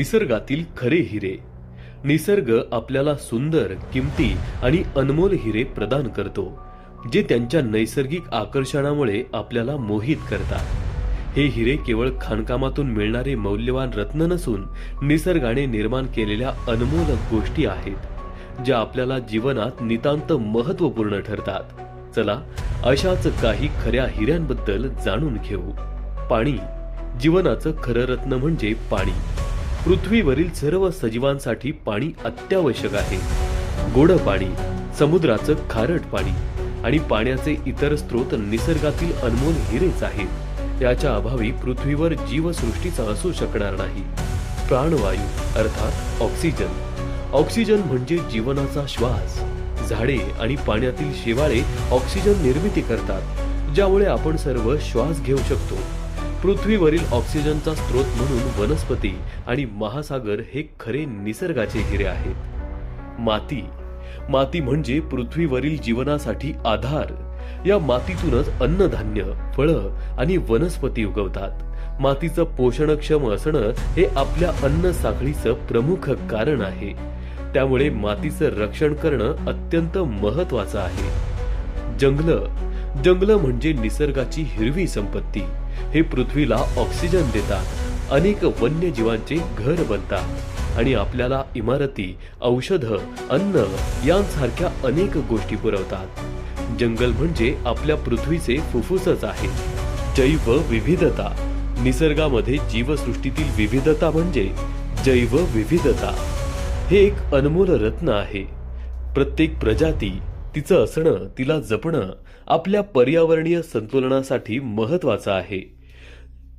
निसर्गातील खरे हिरे. निसर्ग आपल्याला सुंदर किमती आणि अनमोल हिरे प्रदान करतो जे त्यांच्या नैसर्गिक आकर्षणामुळे आपल्याला मोहित करतात. हे हिरे केवळ खाणकामातून मिळणारे मौल्यवान रत्न नसून निसर्गाने निर्माण केलेल्या अनमोल गोष्टी आहेत ज्या आपल्याला जीवनात नितांत महत्त्वपूर्ण ठरतात. चला अशाच काही खऱ्या हिऱ्यांबद्दल जाणून घेऊ. पाणी. जीवनाचं खरं रत्न म्हणजे पाणी. पृथ्वीवरील सर्व सजीवांसाठी पाणी अत्यावश्यक आहे. गोड पाणी समुद्राचं खारट पाणी आणि पाण्याचे इतर स्रोत निसर्गातील अनमोल हिरेच आहेत. याच्या अभावी पृथ्वीवर जीवसृष्टीचा असू शकणार नाही. प्राणवायू अर्थात ऑक्सिजन. ऑक्सिजन म्हणजे जीवनाचा श्वास. झाडे आणि पाण्यातील शेवाळे ऑक्सिजन निर्मिती करतात ज्यामुळे आपण सर्व श्वास घेऊ शकतो. पृथ्वीवरील ऑक्सिजनचा स्रोत म्हणून वनस्पती आणि महासागर हे खरे निसर्गाचे हिरे आहेत. माती. माती म्हणजे पृथ्वीवरील जीवनासाठी आधार. या मातीतूनच अन्नधान्य फळं आणि वनस्पती उगवतात. मातीचं पोषणक्षम असणं हे आपल्या अन्न साखळीचं प्रमुख कारण आहे. त्यामुळे मातीचं रक्षण करणं अत्यंत महत्वाचं आहे. जंगलं. जंगलं म्हणजे निसर्गाची हिरवी संपत्ती. हे पृथ्वीला ऑक्सिजन देतात. अनेक वन्यजीवांचे घर बनतात. आणि आपल्याला इमारती औषधं अन्न यांसारख्या अनेक गोष्टी पुरवतात. जंगल म्हणजे आपल्या पृथ्वीचे फुफ्फुसच आहे. जैव विविधता. निसर्गामध्ये जीवसृष्टीतील विविधता म्हणजे जैव विविधता. हे एक अनमोल रत्न आहे. प्रत्येक प्रजाती तिचं असणं तिला जपणं आपल्या पर्यावरणीय संतुलनासाठी महत्वाचं आहे.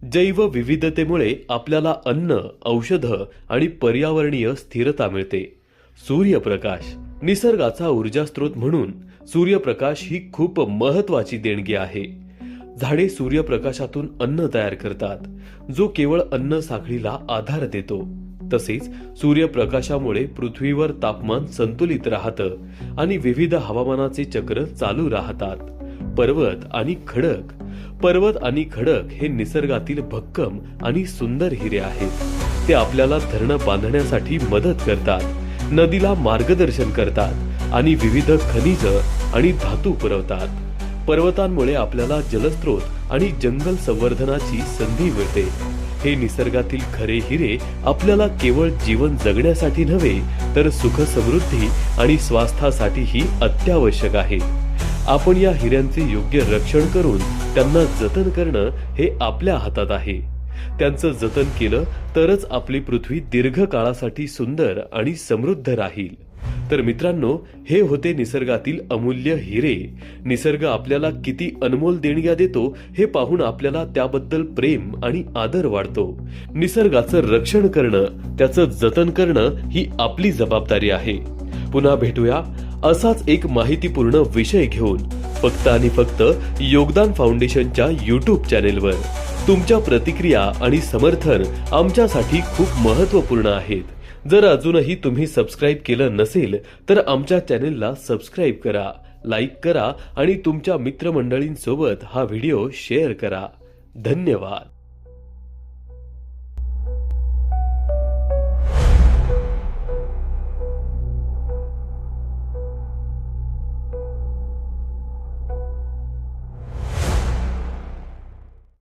जैवविविधतेमुळे आपल्याला अन्न औषधं आणि पर्यावरणीय स्थिरता मिळते. सूर्यप्रकाश निसर्गाचा ऊर्जा स्रोत म्हणून सूर्यप्रकाश ही खूप महत्वाची देणगी आहे. झाडे सूर्यप्रकाशातून अन्न तयार करतात जो केवळ अन्न साखळीला आधार देतो. तसेच सूर्यप्रकाशामुळे पृथ्वीवर तापमान संतुलित राहतं आणि विविध हवामानाचे चक्र चालू राहतात. पर्वत आणि खडक. पर्वत आणि खडक हे निसर्गातील भक्कम आणि सुंदर हिरे आहेत. ते आपल्याला धरणं बांधण्यासाठी मदत करतात नदीला मार्गदर्शन करतात आणि विविध खनिज आणि धातू पुरवतात. पर्वतांमुळे आपल्याला जलस्रोत आणि जंगल संवर्धनाची संधी मिळते. हे निसर्गातील खरे हिरे आपल्याला केवळ जीवन जगण्यासाठी नव्हे तर सुख समृद्धी आणि स्वास्थासाठीही अत्यावश्यक आहे आपण या हिऱ्यांचे योग्य रक्षण करून त्यांना जतन करणं हे आपल्या हातात आहे. त्यांचं जतन केलं तरच आपली पृथ्वी दीर्घकाळासाठी सुंदर आणि समृद्ध राहील. तर मित्रांनो हे होते निसर्गातील अमूल्य हिरे. निसर्ग आपल्याला किती अनमोल देणग्या देतो हे पाहून आपल्याला त्याबद्दल प्रेम आणि आदर वाढतो. निसर्गाचं रक्षण करणं त्याचं जतन करणं ही आपली जबाबदारी आहे. पुन्हा भेटूया असाच एक माहितीपूर्ण विषय घेऊन फक्त आणि फक्त योगदान फाउंडेशनच्या युट्यूब चॅनेलवर तुमच्या प्रतिक्रिया आणि समर्थन आमच्यासाठी खूप महत्त्वपूर्ण आहेत. जर अजूनही तुम्ही सबस्क्राईब केलं नसेल तर आमच्या चॅनेलला सबस्क्राईब करा लाईक करा आणि तुमच्या मित्रमंडळींसोबत हा व्हिडिओ शेअर करा. धन्यवाद.